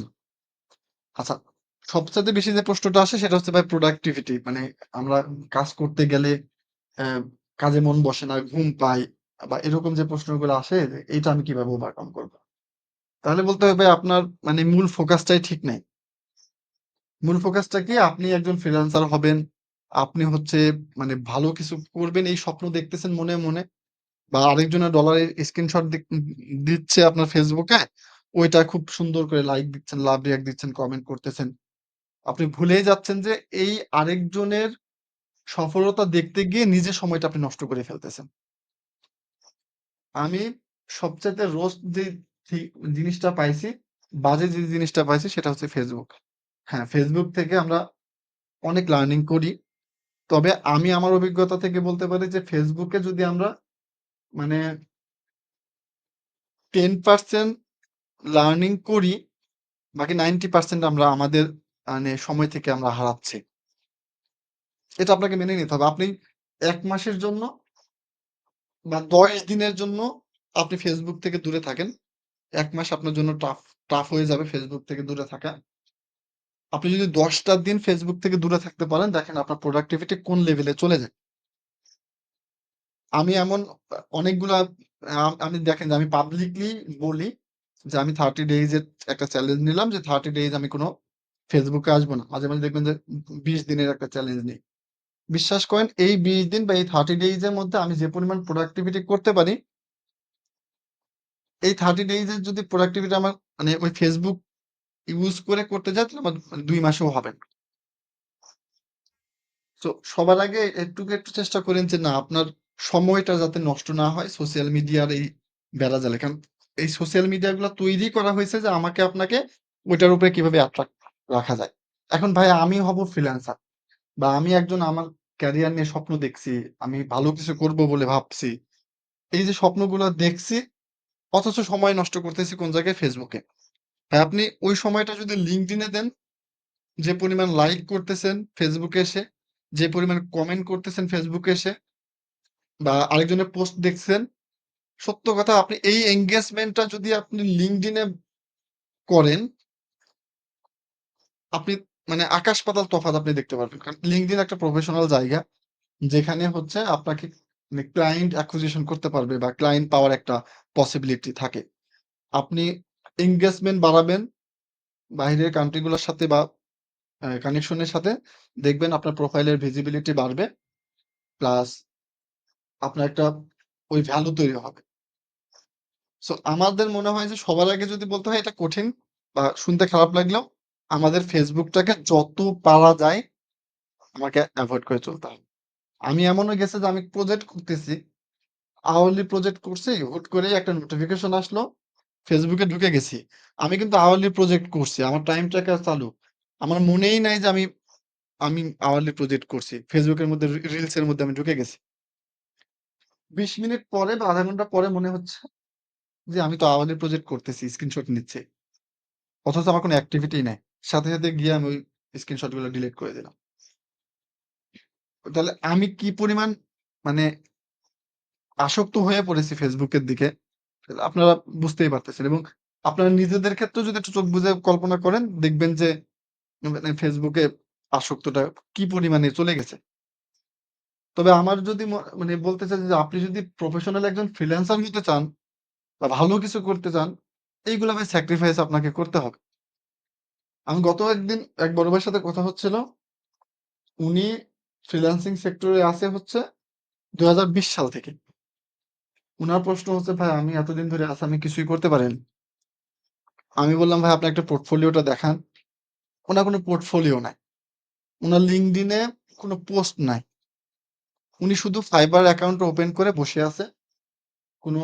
না। আচ্ছা, সবচাইতে বেশি যে প্রশ্নটা আসে সেটা হচ্ছে ভাই প্রোডাক্টিভিটি। মানে আমরা কাজ করতে গেলে কাজে মন বসে না, ঘুম পাই বা এরকম যে প্রশ্নগুলো আসে যে এইটা আমি কীভাবে ওভারকাম করব? তাহলে বলতে হবে আপনার মানে মূল ফোকাসটাই ঠিক নাই। মূল ফোকাসটা কি? আপনি একজন ফ্রিল্যান্সার হবেন। আপনি হচ্ছে মানে ভালো কিছু করবেন এই স্বপ্ন দেখতেছেন মনে, মনে বা আরেকজনের ডলারের স্ক্রিনশট দিচ্ছে আপনার এ, ওইটা খুব সুন্দর করে লাইক দিচ্ছেন, লাভ রিঅ্যাক্ট দিচ্ছেন, কমেন্ট করতেছেন। আপনি ভুলেই যাচ্ছেন যে এই আরেকজনের সফলতা দেখতে গিয়ে নিজের সময়টা আপনি নষ্ট করে ফেলতেছেন। আমি সবচাইতে রোস্ট যে জিনিসটা পাইছি, বাজে যে জিনিসটা পাইছি সেটা হচ্ছে Facebook। হ্যাঁ, Facebook থেকে আমরা অনেক লার্নিং করি। তবে আমি আমার অভিজ্ঞতা থেকে বলতে পারি যে এ যদি আমরা মানে 10% লার্নিং করি, বাকি 90% আমরা আমাদের মানে সময় থেকে আমরা হারাচ্ছি। এটা আপনাকে মেনে নিতে হবে। আপনি ১ মাসের জন্য বা ১০ দিনের জন্য আপনি Facebook থেকে দূরে থাকেন। ১ মাস আপনার জন্য টাফ টাফ হয়ে যাবে Facebook থেকে দূরে থাকা। আপনি যদি ১০ টা দিন Facebook থেকে দূরে থাকতে পারেন, দেখেন আপনার প্রোডাক্টিভিটি কোন লেভেলে চলে যায়। আমি এমন অনেকগুলা আমি দেখেন যে আমি পাবলিকলি বলি যে আমি 30 ডেইজ এর একটা চ্যালেঞ্জ নিলাম যে 30 ডেইজ আমি কোন ফেসবুকে আসব না। মাঝে, মাঝে দেখবেন যে বিশ দিনের একটা চ্যালেঞ্জ নেই। বিশ্বাস করেন এই ২০ দিন বা এই 30 ডেইজ এর মধ্যে আমি যে পরিমাণ প্রোডাক্টিভিটি করতে পারি এই 30 ডেইজ এর যদি প্রোডাক্টিভিটি আমার মানে ওই ফেসবুক ইউজ করে করতে যাই তাহলে আমার দুই মাসেও হবে। তো সবার আগে একটুকু একটু চেষ্টা করেন যে না আপনার সময়টা যাতে নষ্ট না হয় সোশ্যাল মিডিয়ার এই বেড়াজালে। কারণ এই সোশ্যাল মিডিয়া গুলা তৈরি করা হয়েছে যে আমাকে আপনাকে ওইটার উপরে কীভাবে অ্যাট্রাক্ট রাখা যায়। এখন ভাই আমি হব ফ্রিল্যান্সার বা আমি একজন আমার ক্যারিয়ার নিয়ে স্বপ্ন দেখছি। আমি ভালো কিছু করব বলে ভাবছি। এই যে স্বপ্নগুলা দেখছি অথচ সময় নষ্ট করতেছি কোন জায়গায়? ফেসবুকে ভাই আপনি ওই সময়টা যদি এ দেন, যে পরিমাণ লাইক করতেছেন ফেসবুকে এসে, যে পরিমাণ কমেন্ট করতেছেন এ এসে বা আরেকজনের পোস্ট দেখছেন, সত্য কথা, আপনি এই এঙ্গেজমেন্টটা যদি আপনি এ করেন, আপনি মানে আকাশ পাতাল তফাৎ আপনি দেখতে পারবেন। কারণ LinkedIn একটা প্রফেশনাল জায়গা। যেখানে হচ্ছে আপনাকে মানে ক্লায়েন্ট অ্যাকুইজিশন করতে পারবে বা ক্লায়েন্ট পাওয়ার একটা পসিবিলিটি থাকে। আপনি এঙ্গেজমেন্ট বাড়াবেন, বাইরের কান্ট্রিগুলোর সাথে বা অ্যা কানেকশন এর সাথে, দেখবেন আপনার প্রোফাইলের ভিজিবিলিটি বাড়বে। প্লাস আপনার একটা ওই ভ্যালু তৈরি হবে। সো আমাদের মনে হয় যে সবার আগে যদি বলতে হয় এটা কঠিন বা শুনতে খারাপ লাগলেও আমাদের ফেসবুকটাকে যত পারা যায় আমাকে অ্যাভয়েড করে চলতে হবে। আমি এমনও গেছে যে আমি প্রজেক্ট করতেছি। আওয়ারলি প্রজেক্ট করছি। হুট করেই একটা নোটিফিকেশন আসলো। ফেসবুকে ঢুকে গেছি। আমি কিন্তু আওয়ারলি প্রজেক্ট করছি। আমার টাইম ট্র্যাকার চালু। আমার মনেই নাই যে আমি আমি আওয়ারলি প্রজেক্ট করছি। ফেসবুকের মধ্যে রি রিলস এর মধ্যে আমি ঢুকে গেছি। ২০ মিনিট পরে বা আধা ঘণ্টা পরে মনে হচ্ছে যে আমি তো আওয়ারলি প্রজেক্ট করতেছি, স্ক্রিনশট নিচ্ছে অথচ আমার কোনো অ্যাক্টিভিটি নাই। সাথে, সাথে গিয়ে আমি ওই স্ক্রিনশটগুলো ডিলিট করে দিলাম। তাহলে আমি কি পরিমাণ মানে আসক্ত হয়ে পড়েছি ফেসবুকের দিকে, আপনারা বুঝতেই পারতেছেন এবং আপনারা নিজেদের ক্ষেত্রেও যদি একটু চোখ বুঝে কল্পনা করেন, দেখবেন যে মানে এ আসক্তটা কি পরিমাণে চলে গেছে। তবে আমার যদি মানে বলতে চাই যে আপনি যদি প্রফেশনাল একজন ফ্রিল্যান্সার হতে চান বা ভালো কিছু করতে চান, এইগুলো ভাই স্যাক্রিফাইস আপনাকে করতে হবে। আমি গত একদিন এক বড় ভাইয়ের সাথে কথা হচ্ছিল। উনি ফ্রিল্যান্সিং সেক্টরে আছে হচ্ছে ২০২০ সাল থেকে। উনার প্রশ্ন হচ্ছে, "ভাই আমি এতদিন ধরে আছি, আমি কিছুই করতে পারিনি।" আমি বললাম, "ভাই আপনার একটা পোর্টফোলিওটা দেখান।" ওনার কোনো পোর্টফোলিও নাই। ওনার এ কোন পোস্ট নাই। উনি শুধু ফাইবার অ্যাকাউন্ট ওপেন করে বসে আছে। কোন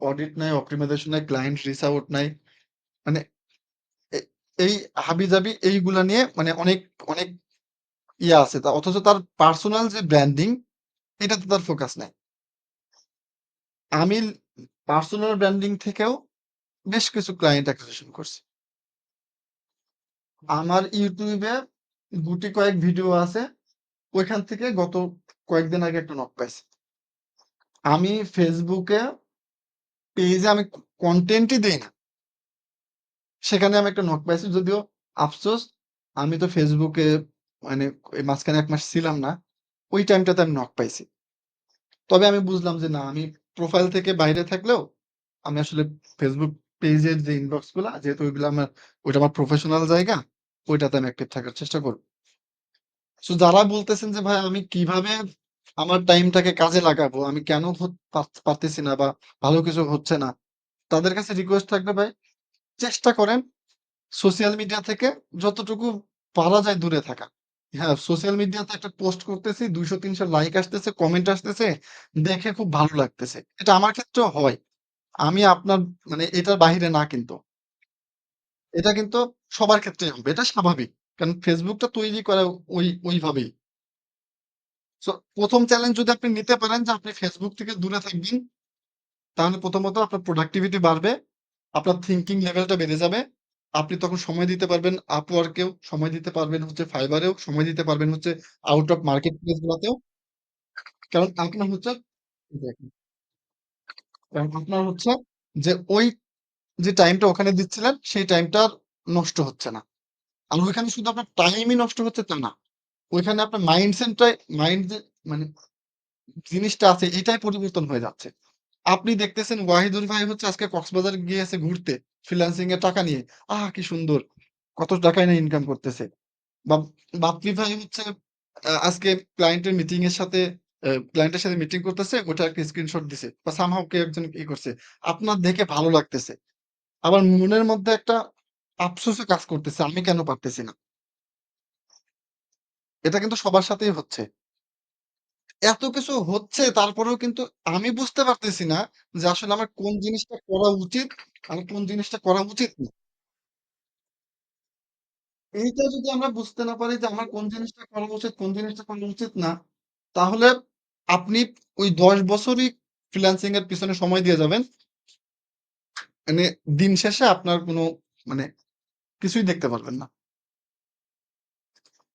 অডিট নাই, অপ্টিমাইজেশন নাই, ক্লায়েন্ট রিচ আউট নাই। মানে এই হাবিজাবি এইগুলা নিয়ে মানে অনেক, অনেক ইয়ে আছে। তা অথচ তার পার্সোনাল যে ব্র্যান্ডিং এটাতে তার ফোকাস নাই। আমি পার্সোনাল ব্র্যান্ডিং থেকেও বেশ কিছু ক্লায়েন্ট অ্যাকুইজিশন করছি। আমার ইউটিউবে গুটি কয়েক ভিডিও আছে। ওইখান থেকে গত কয়েকদিন আগে একটা নক পাইছি। আমি এ পেজে আমি কনটেন্টই দেই না। সেখানে আমি একটা নক পাইছি। যদিও আফসোস আমি তো ফেসবুকে মানে মাঝখানে ১ মাস ছিলাম না। ওই টাইমটাতে আমি নক পাইছি। তবে আমি বুঝলাম যে না আমি প্রোফাইল থেকে বাইরে থাকলেও আমি আসলে ফেসবুক পেজের যে ইনবক্সগুলা যেহেতু ওইগুলা আমার ওইটা আমার প্রফেশনাল জায়গা, ওইটাতে আমি অ্যাক্টিভ থাকার চেষ্টা করব। সো যারা বলতেছেন যে ভাই আমি কীভাবে আমার টাইমটাকে কাজে লাগাবো? আমি কেন পারতেছি না বা ভালো কিছু হচ্ছে না। তাদের কাছে রিকোয়েস্ট থাকবে ভাই, চেষ্টা করেন সোশ্যাল মিডিয়া থেকে যতটুকু পারা যায় দূরে থাকা। হ্যাঁ, সোশ্যাল মিডিয়াতে একটা পোস্ট করতেছি দুইশো তিনশো লাইক আসতেছে, কমেন্ট আসতেছে, দেখে খুব ভালো লাগতেছে। এটা আমার ক্ষেত্রে হয়। আমি আপনার মানে এটার বাহিরে না কিন্তু। এটা কিন্তু সবার ক্ষেত্রেই হবে। এটা স্বাভাবিক। কারণ ফেসবুকটা তৈরি করা ওই ওইভাবেই। ১ম চ্যালেঞ্জ যদি আপনি নিতে পারেন যে আপনি ফেসবুক থেকে দূরে থাকবেন তাহলে প্রথমত আপনার প্রোডাক্টিভিটি বাড়বে। আপনার থিঙ্কিং লেভেলটা বেড়ে যাবে। আপনি তখন সময় দিতে পারবেন এও, সময় দিতে পারবেন হচ্ছে এও, সময় দিতে পারবেন হচ্ছে আউট অফ মার্কেট প্লেস গুলাতেও। কারণ আপনার হচ্ছে কারণ আপনার হচ্ছে যে ওই যে টাইমটা ওখানে দিচ্ছিলেন সেই টাইমটা নষ্ট হচ্ছে না। আর ওইখানে শুধু আপনার টাইমই নষ্ট হচ্ছে তা না। ওইখানে আপনার মাইন্ড যে মানে জিনিসটা আছে, এটাই পরিবর্তন হয়ে যাচ্ছে। আপনি দেখতেছেন ওয়াহিদুল ভাই হচ্ছে আজকে কক্সবাজার গিয়েছে ঘুরতে ফ্রিল্যান্সিং এর টাকা নিয়ে। আহা! কি সুন্দর। কত টাকাই না ইনকাম করতেছে। বা বাপ্পি ভাই হচ্ছে আজকে ক্লায়েন্টের মিটিং এর সাথে ক্লায়েন্টের সাথে মিটিং করতেছে ওটার একটা স্ক্রিনশট দিছে। বা সামহাউ কেউ একজন ই করছে। আপনার দেখে ভালো লাগতেছে। আবার মনের মধ্যে একটা আফসোসও কাজ করতেছে, আমি কেন পারতেছি না। এটা কিন্তু সবার সাথেই হচ্ছে। এত কিছু হচ্ছে তারপরেও কিন্তু আমি বুঝতে পারতেছি না যে আসলে আমার কোন জিনিসটা করা উচিত আর কোন জিনিসটা করা উচিত না। এইটা যদি আমরা বুঝতে না পারি যে আমার কোন জিনিসটা করা উচিত, কোন জিনিসটা করা উচিত না, তাহলে আপনি ওই ১০ বছরই ফ্রিল্যান্সিং এর পিছনে সময় দিয়ে যাবেন। মানে দিন শেষে আপনার কোনো মানে কিছুই দেখতে পারবেন না।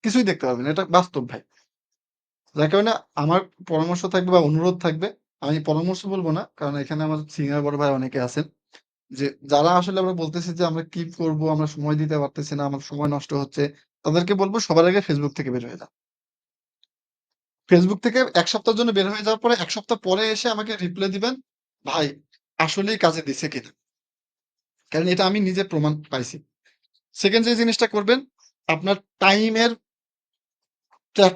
কিছুই দেখতে পারবেন না। এটা বাস্তব ভাই। যার কারণে আমার পরামর্শ থাকবে বা অনুরোধ থাকবে, আমি পরামর্শ বলব না। কারণ এখানে আমার সিনিয়র বড় ভাই অনেকে আছেন। যে যারা আসলে আমরা বলতেছি যে আমরা কি করব? আমরা সময় দিতে পারতেছি না, আমার সময় নষ্ট হচ্ছে। তাদেরকে বলব সবার আগে ফেসবুক থেকে বের হয়ে যান। ফেসবুক থেকে এক সপ্তাহের জন্য বের হয়ে যাওয়ার পরে এক সপ্তাহ পরে এসে আমাকে রিপ্লাই দিবেন, ভাই আসলেই কাজে দিছে কিনা? কারণ এটা আমি নিজে প্রমাণ পাইছি। সেকেন্ড যে জিনিসটা করবেন, আপনার টাইমের that